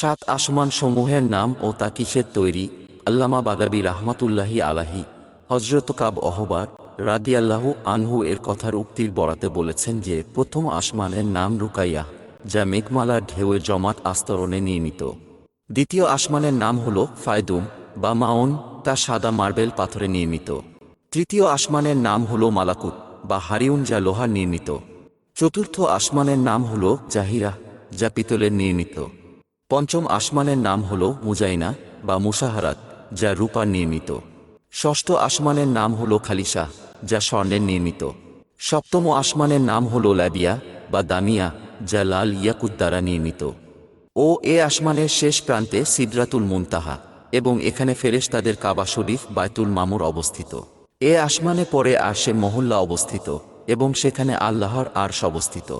সাত আসমান সমূহের নাম ও তা কিসের তৈরি? আল্লামা বাগাবি রাহমাতুল্লাহি আলাহি হজরত কাব অহবার রাদিয়াল্লাহু আনহু এর কথার উক্তির বরাতে বলেছেন যে, প্রথম আসমানের নাম রুকাইয়া, যা মেঘমালার ঢেউয়ের জমাট আস্তরণে নির্মিত। দ্বিতীয় আসমানের নাম হল ফায়দুম বা মাউন, তা সাদা মার্বেল পাথরে নির্মিত। তৃতীয় আসমানের নাম হল মালাকুত বা হারিউন, যা লোহার নির্মিত। চতুর্থ আসমানের নাম হল জাহিরা যা পিতলের নির্মিত। পঞ্চম আসমানের নাম হল মুজাইনা বা মুসাহারাত যা রূপার নির্মিত। ষষ্ঠ আসমানের নাম হল খালিসা যা স্বর্ণের নির্মিত। সপ্তম আসমানের নাম হল ল্যাবিয়া বা দামিয়া, যা লাল ইয়াকুত দ্বারা নির্মিত। ও এ আসমানের শেষ প্রান্তে সিদরাতুল মুনতাহা এবং এখানে ফেরেশ তাদের কাবা শরীফ বায়তুল মামুর অবস্থিত। এ আসমানে পরে আরশে মহল্লা অবস্থিত এবং সেখানে আল্লাহর আরশ অবস্থিত।